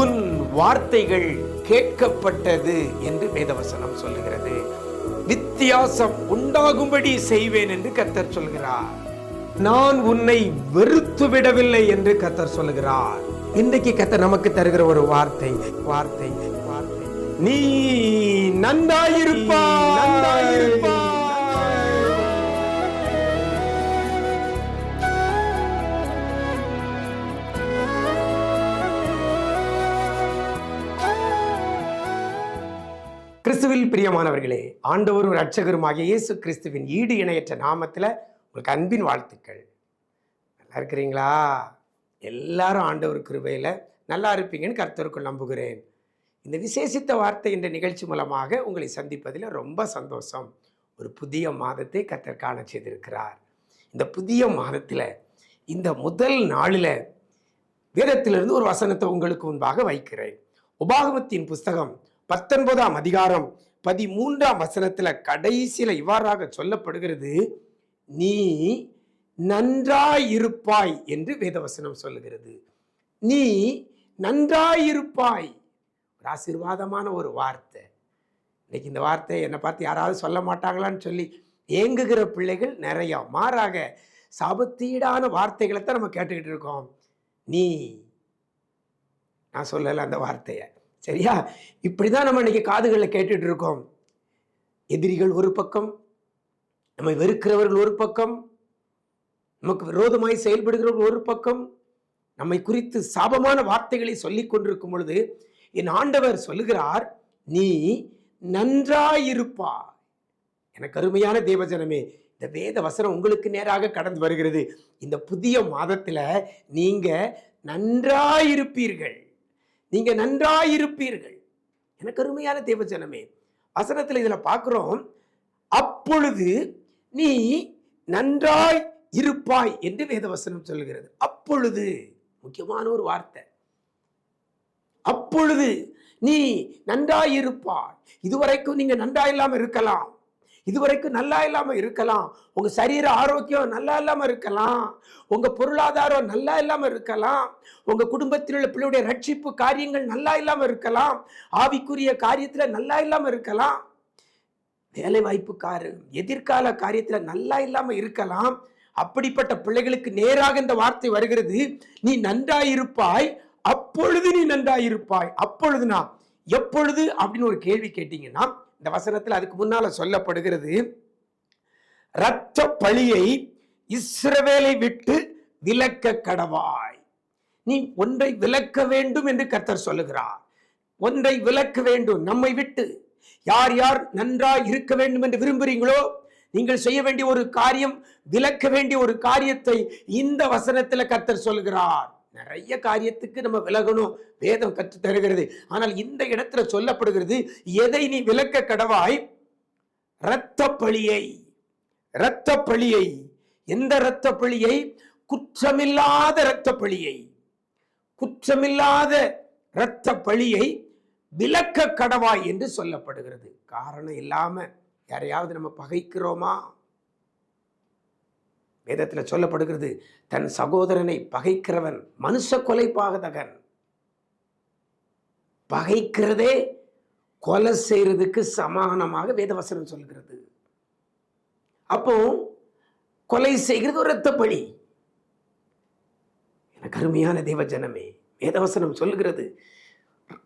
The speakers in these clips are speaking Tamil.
உன் வார்த்தைகள் கேட்கப்பட்டது என்று வேதவசனம் சொல்லுகிறது. வித்தியாசம் உண்டாகும்படி செய்வேன் என்று கத்தர் சொல்கிறார். நான் உன்னை வெறுத்து விடவில்லை என்று கத்தர் சொல்லுகிறார். இன்றைக்கு கத்தர் நமக்கு தருகிற ஒரு வார்த்தை வார்த்தை வார்த்தை. நீ நன்றாயிருப்பா நன்றாயிருப்பா கிறிஸ்துவில் பிரியமானவர்களே ஆண்டவரும் ரட்சகருமாகிய இயேசு கிறிஸ்துவின் ஈடு இணையற்ற நாமத்தில் உங்களுக்கு அன்பின் வாழ்த்துக்கள். நல்லா இருக்கிறீங்களா? எல்லாரும் ஆண்டவர் கிருபையில் நல்லா இருப்பீங்கன்னு கர்த்தருக்குள் நம்புகிறேன். இந்த விசேஷித்த வார்த்தை என்ற நிகழ்ச்சி மூலமாக உங்களை சந்திப்பதில் ரொம்ப சந்தோஷம். ஒரு புதிய மாதத்தை கர்த்தர் காண செய்திருக்கிறார். இந்த புதிய மாதத்தில் இந்த முதல் நாளில் வேதத்திலிருந்து ஒரு வசனத்தை உங்களுக்கு முன்பாக வைக்கிறேன். உபாகமத்தின் புஸ்தகம் பத்தொன்பதாம் அதிகாரம் பதிமூன்றாம் வசனத்துல கடைசியில இவ்வாறாக சொல்லப்படுகிறது. நீ நன்றாயிருப்பாய் என்று வேதவசனம் சொல்லுகிறது. நீ நன்றாயிருப்பாய். ஒரு ஆசீர்வாதமான ஒரு வார்த்தை. இன்னைக்கு இந்த வார்த்தை என்னை பார்த்து யாராவது சொல்ல மாட்டாங்களான்னு சொல்லி ஏங்குகிற பிள்ளைகள் நிறையா. மாறாக சாபத்தீடான வார்த்தைகளை தான் நம்ம கேட்டுக்கிட்டு இருக்கோம். நீ நான் சொல்லலை அந்த வார்த்தையை. சரியா? இப்படி தான் நம்ம இன்றைக்கி காதுகளில் கேட்டுட்டு இருக்கோம் எதிரிகள் ஒரு பக்கம் நம்மை வெறுக்கிறவர்கள் ஒரு பக்கம் நமக்கு விரோதமாய் செயல்படுகிறவர்கள் ஒரு பக்கம் நம்மை குறித்து சாபமான வார்த்தைகளை சொல்லிக் கொண்டிருக்கும் பொழுது என் ஆண்டவர் சொல்லுகிறார் நீ நன்றாயிருப்பாய். எனக்கு அருமையான தேவஜனமே இந்த வேத வசனம் உங்களுக்கு நேராக கடந்து வருகிறது. இந்த புதிய மாதத்தில் நீங்கள் நன்றாயிருப்பீர்கள். நீங்க நன்றாயிருப்பீர்கள். எனக்கு அருமையான தேவஜனமே வசனத்தில் இதில் பார்க்குறோம் அப்பொழுது நீ நன்றாய் இருப்பாய் என்று வேதவசனம் சொல்கிறது. அப்பொழுது முக்கியமான ஒரு வார்த்தை. அப்பொழுது நீ நன்றாயிருப்பாய். இதுவரைக்கும் நீங்க நன்றா இல்லாமல் இருக்கலாம். இதுவரைக்கும் நல்லா இல்லாமல் இருக்கலாம். உங்கள் சரீர ஆரோக்கியம் நல்லா இல்லாமல் இருக்கலாம். உங்கள் பொருளாதாரம் நல்லா இல்லாமல் இருக்கலாம். உங்கள் குடும்பத்தில் உள்ள பிள்ளையுடைய ரட்சிப்பு காரியங்கள் நல்லா இல்லாமல் இருக்கலாம். ஆவிக்குரிய காரியத்தில் நல்லா இல்லாமல் இருக்கலாம். வேலை வாய்ப்பு எதிர்கால காரியத்தில் நல்லா இல்லாமல் இருக்கலாம். அப்படிப்பட்ட பிள்ளைகளுக்கு நேராக இந்த வார்த்தை வருகிறது. நீ நன்றாயிருப்பாய் அப்பொழுது நீ நன்றாயிருப்பாய் அப்பொழுதுனா எப்பொழுது? அப்படின்னு ஒரு கேள்வி கேட்டீங்கன்னா இந்த வசனத்தில் அதுக்கு முன்னால சொல்லப்படுகிறது இரத்த பழியை இஸ்ரவேலை விட்டு விலக்க கடவாய். நீ ஒன்றை விலக்க வேண்டும் என்று கர்த்தர் சொல்லுகிறார். ஒன்றை விலக்க வேண்டும் நம்மை விட்டு. யார் யார் நன்றாய் இருக்க வேண்டும் என்று விரும்புறீங்களோ நீங்கள் செய்ய வேண்டிய ஒரு காரியம் விலக்க வேண்டிய ஒரு காரியத்தை இந்த வசனத்தில் கர்த்தர் சொல்கிறார் நிறைய காரியத்துக்கு நம்ம விலகணும். வேதம் கற்று தருகிறது. ஆனால் இந்த இடத்துல சொல்லப்படுகிறது எதை நீ விலக்க கடவாய்? இரத்த பழியை இரத்த பழியை எந்த இரத்த பழியை குற்றமில்லாத இரத்த பழியை குற்றமில்லாத இரத்த பழியை விலக்க கடவாய் என்று சொல்லப்படுகிறது. காரணம் இல்லாம யாரையாவது நம்ம பகைக்கிறோமா? வேதத்தில் சொல்லப்படுகிறது தன் சகோதரனை பகைக்கிறவன் மனுஷ கொலை பாகதகன். பகைக்கிறதே கொலை செய்யறதுக்கு சமானமாக வேதவசனம் சொல்கிறது. அப்போ கொலை செய்கிறது ஒரு இரத்த பழி. எனக்கு அருமையான தெய்வ ஜனமே வேதவசனம் சொல்கிறது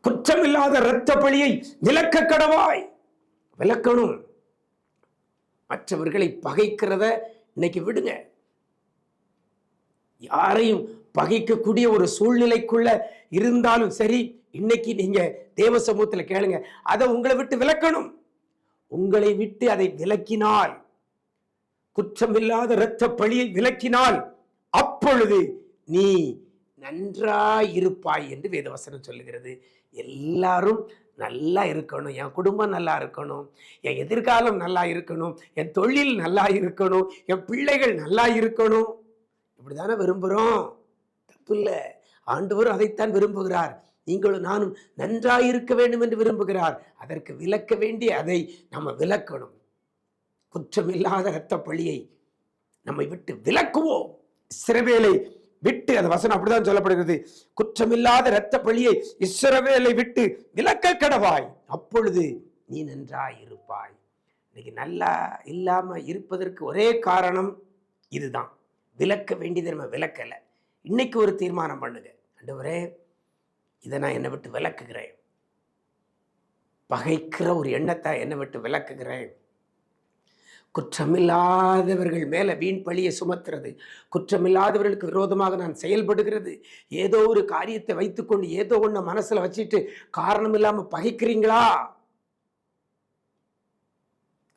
குற்றமில்லாத இரத்த பழியை விலக்க கடவாய். விளக்கணும் மற்றவர்களை பகைக்கிறத இன்னைக்கு விடுங்க. யாரையும் பகைக்கக்கூடிய ஒரு சூழ்நிலைக்குள்ள இருந்தாலும் சரி இன்னைக்கு நீங்க தேவ சமூகத்தில் கேளுங்க. அதை உங்களை விட்டு விலக்கணும். உங்களை விட்டு அதை விலக்கினால் குற்றமில்லாத இரத்த பழியை விலக்கினால் அப்பொழுது நீ நன்றாயிருப்பாய் என்று வேதவசனம் சொல்லுகிறது. எல்லாரும் நல்லா இருக்கணும். என் குடும்பம் நல்லா இருக்கணும். என் எதிர்காலம் நல்லா இருக்கணும். என் தொழில் நல்லா இருக்கணும். என் பிள்ளைகள் நல்லா இருக்கணும். இப்படிதானே விரும்புகிறோம் தப்பு இல்லை ஆண்டவரும் அதைத்தான் விரும்புகிறார். நீங்களும் நானும் நன்றாயிருக்க வேண்டும் என்று விரும்புகிறார். அதற்கு விலக்க வேண்டிய அதை நம்ம விலக்கணும். குற்றமில்லாத இரத்த பழியை நம்மை விட்டு விலக்குவோம். சிறவேலை விட்டு அந்த வசனம் அப்படிதான் சொல்லப்படுகிறது. குற்றமில்லாத இரத்த பழியை இஸ்ரவேலை விட்டு விலக்க கடவாய். அப்பொழுது நீ நன்றாய் இருப்பாய். இன்னைக்கு நல்லா இல்லாம இருப்பதற்கு ஒரே காரணம் இதுதான். விலக்க வேண்டியதை நம்ம விலக்கலை இன்னைக்கு ஒரு தீர்மானம் பண்ணுங்க. ஆண்டவரே இதை நான் என்னை விட்டு விளக்குகிறேன். பகைக்கிற ஒரு எண்ணத்தை என்னை விட்டு விளக்குகிறேன். குற்றமில்லாதவர்கள் மேலே வீண் பழியை சுமத்துறது. குற்றமில்லாதவர்களுக்கு விரோதமாக நான் செயல்படுகிறது. ஏதோ ஒரு காரியத்தை வைத்துக்கொண்டு ஏதோ ஒன்று மனசில் வச்சுட்டு காரணம் இல்லாமல் பகைக்கிறீங்களா?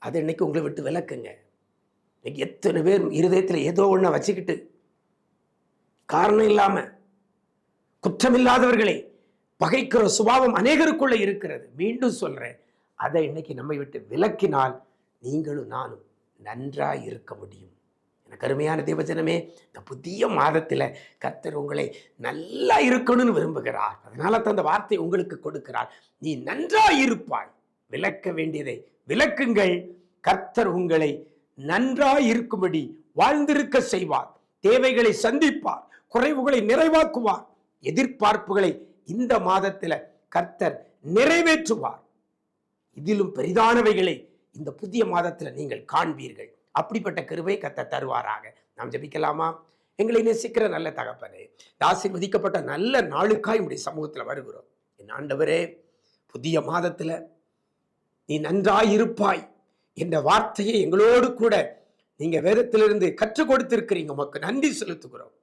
அது இன்னைக்கு உங்களை விட்டு விளக்குங்க. எத்தனை பேர் இருதயத்தில் ஏதோ ஒன்றை வச்சுக்கிட்டு காரணம் இல்லாமல் குற்றமில்லாதவர்களை பகைக்கிற சுபாவம் அநேகருக்குள்ள இருக்கிறது. மீண்டும் சொல்கிறேன் அதை இன்னைக்கு நம்மை விட்டு விலக்கினால் நீங்களும் நானும் நன்றாக இருக்க முடியும். எனக்கு அருமையான தேவஜனமே இந்த புதிய மாதத்தில் கர்த்தர் உங்களை நல்லா இருக்கணும்னு விரும்புகிறார். அதனால தான் அந்த வார்த்தை உங்களுக்கு கொடுக்கிறார். நீ நன்றாக இருப்பாய். விளக்க வேண்டியதை விளக்குங்கள். கர்த்தர் உங்களை நன்றாயிருக்கும்படி வாழ்ந்திருக்க செய்வார். தேவைகளை சந்திப்பார். குறைவுகளை நிறைவாக்குவார். எதிர்பார்ப்புகளை இந்த மாதத்தில் கர்த்தர் நிறைவேற்றுவார். இதிலும் பெரிதானவைகளை இந்த புதிய மாதத்தில் நீங்கள் காண்பீர்கள். அப்படிப்பட்ட கருவை கர்த்தர் தருவாராக. நாம் ஜெபிக்கலாமா? எங்களை நேசிக்கிற நல்ல தகப்பனே ஆசிர்வதிக்கப்பட்ட நல்ல நாளுக்காய் உடைய சமூகத்தில் வருகிறோம். என் ஆண்டவரே புதிய மாதத்தில் நீ நன்றாய் இருப்பாய் என்ற வார்த்தையை எங்களோடு கூட நீங்க வேதத்திலிருந்து கற்றுக் கொடுத்திருக்கிறீங்க. உமக்கு நன்றி செலுத்துகிறோம்.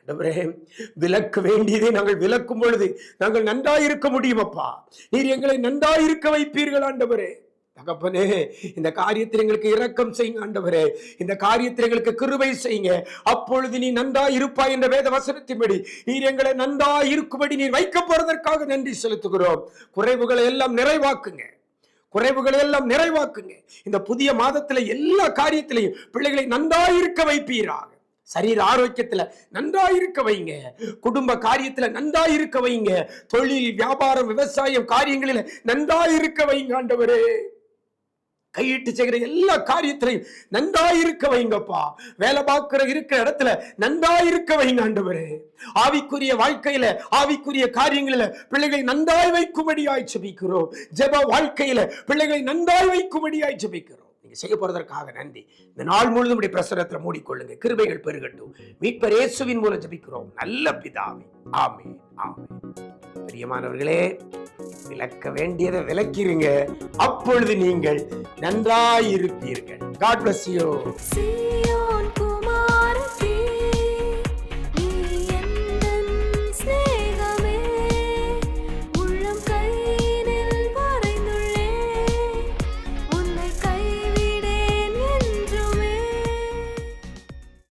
ஆண்டவரே விலக்க வேண்டியதை நாங்கள் விலக்கும் பொழுது நாங்கள் நன்றாய் இருக்க முடியும் அப்பா. நீர் எங்களை நன்றாய் இருக்க வைப்பீர்கள் ஆண்டவரே. தகப்பனே இந்த காரியத்தில் எங்களுக்கு இரக்கம் செய்யுங்க ஆண்டவரே. இந்த காரியத்தில் எங்களுக்கு கிருபை செய்யுங்க. அப்பொழுது நீ நன்றா இருப்பாய் என்ற வேத வசனத்தின்படி நீர் எங்களை நன்றா இருக்கும்படி நீர் வைக்க போறதற்காக நன்றி செலுத்துகிறோம். குறைவுகளை எல்லாம் நிறைவாக்குங்க. குறைவுகளை எல்லாம் நிறைவாக்குங்க. இந்த புதிய மாதத்துல எல்லா காரியத்திலையும் பிள்ளைகளை நன்றாயிருக்க வைப்பீராக. சரீர ஆரோக்கியத்துல நன்றாயிருக்க வைங்க. குடும்ப காரியத்துல நன்றாயிருக்க வைங்க. தொழில் வியாபாரம் விவசாயம் காரியங்களில நன்றாயிருக்க வைங்க ஆண்டவரே. கையிட்டு செய்கிற எல்லா காரியத்திலையும் நன்றாயிருக்க வைங்கப்பா. வேலை பார்க்கிற இருக்கிற இடத்துல நன்றாயிருக்க வைங்க ஆண்டவரே. ஆவிக்குரிய வாழ்க்கையில ஆவிக்குரிய காரியங்களில பிள்ளைகளை நன்றாய் வைக்கும்படியாய் ஜபிக்கிறோம். ஜெப வாழ்க்கையில பிள்ளைகளை நன்றாய் வைக்கும்படியாய் ஜபிக்கிறோம். நீங்க செய்ய போறதற்காக நன்றி. இந்த நாள் முழுதும் இப்படி பிரசரத்துல மூடிக்கொள்ளுங்க. கிருபைகள் பெருகட்டும். மீட்பர் இயேசுவின் மூலம் ஜபிக்கிறோம். நல்ல பிதாவே. ஆமே ஆமே பிரியமானவர்களே விளக்க வேண்டியதை விளக்கிருங்க. அப்பொழுது நீங்கள் நன்றாயிருப்பீர்கள். God bless you